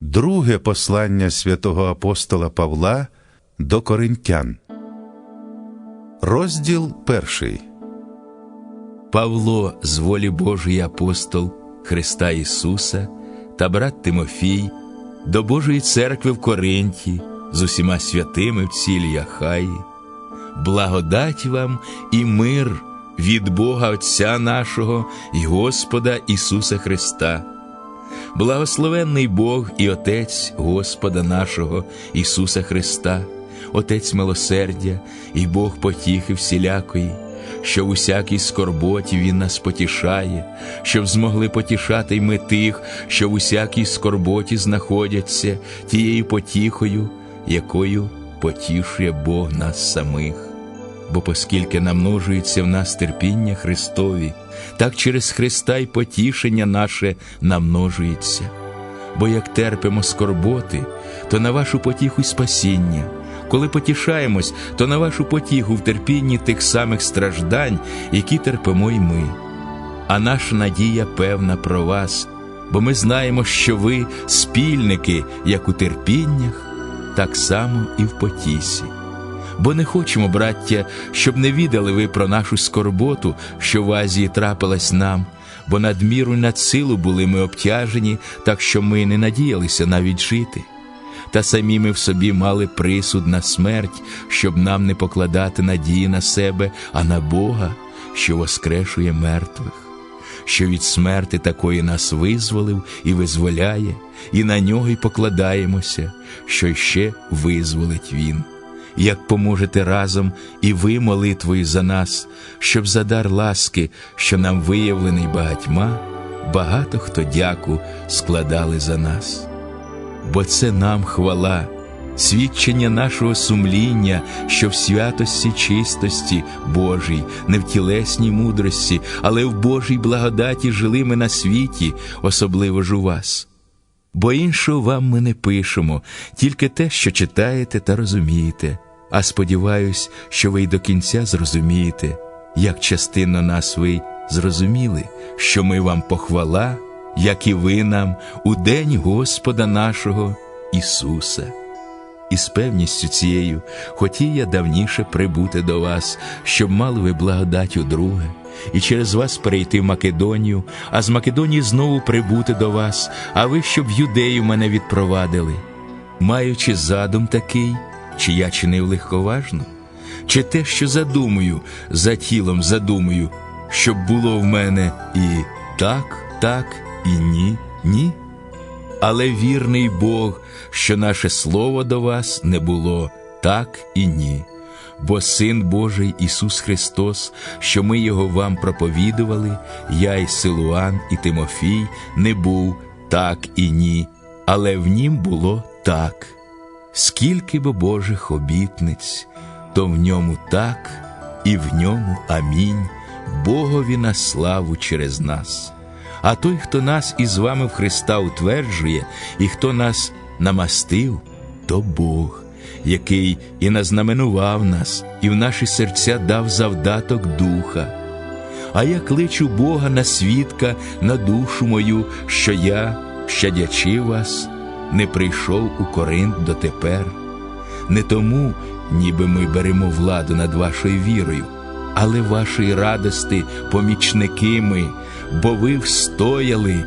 Друге послання святого апостола Павла до Коринтян. Розділ перший. Павло, з волі Божої апостол Христа Ісуса та брат Тимофій, до Божої церкви в Коринті з усіма святими в цілій Ахаї, благодать вам і мир від Бога Отця нашого і Господа Ісуса Христа. Благословенний Бог і Отець Господа нашого Ісуса Христа, Отець милосердя і Бог потіхи всілякої, що в усякій скорботі Він нас потішає, щоб змогли потішати й ми тих, що в усякій скорботі знаходяться тією потіхою, якою потішує Бог нас самих. Бо оскільки намножується в нас терпіння Христові, так через Христа й потішення наше намножується. Бо як терпимо скорботи, то на вашу потіху й спасіння. Коли потішаємось, то на вашу потіху в терпінні тих самих страждань, які терпимо й ми. А наша надія певна про вас, бо ми знаємо, що ви спільники як у терпіннях, так само і в потісі. Бо не хочемо, браття, щоб не відали ви про нашу скорботу, що в Азії трапилась нам, бо надміру й над силу були ми обтяжені, так що ми не надіялися навіть жити. Та самі ми в собі мали присуд на смерть, щоб нам не покладати надії на себе, а на Бога, що воскрешує мертвих, що від смерти такої нас визволив і визволяє, і на нього й покладаємося, що ще визволить Він як поможете разом і ви молитвою за нас, щоб за дар ласки, що нам виявлений багатьма, багато хто дяку складали за нас. Бо це нам хвала, свідчення нашого сумління, що в святості чистості Божій, не в тілесній мудрості, але в Божій благодаті жили ми на світі, особливо ж у вас. Бо іншого вам ми не пишемо, тільки те, що читаєте та розумієте. А сподіваюсь, що ви й до кінця зрозумієте, як частинно нас ви зрозуміли, що ми вам похвала, як і ви нам у день Господа нашого Ісуса. І з певністю цією хотів я давніше прибути до вас, щоб мали ви благодать у друге, і через вас перейти в Македонію, а з Македонії знову прибути до вас, а ви щоб в юдею мене відпровадили, маючи задум такий чи я чинив легковажно, чи те, що задумую, за тілом задумую, щоб було в мене і так, так, і ні, ні. Але вірний Бог, що наше слово до вас не було так і ні. Бо Син Божий Ісус Христос, що ми Його вам проповідували, я і Силуан, і Тимофій не був так і ні, але в нім було так. Скільки бо Божих обітниць, то в ньому так, і в ньому амінь, Богові на славу через нас. А той, хто нас із вами в Христа утверджує, і хто нас намастив, то Бог, який і назнаменував нас, і в наші серця дав завдаток духа. А я кличу Бога на свідка, на душу мою, що я, щадячи вас, не прийшов у Коринт дотепер, не тому, ніби ми беремо владу над вашою вірою, але вашої радости помічники ми, бо ви встояли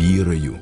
вірою.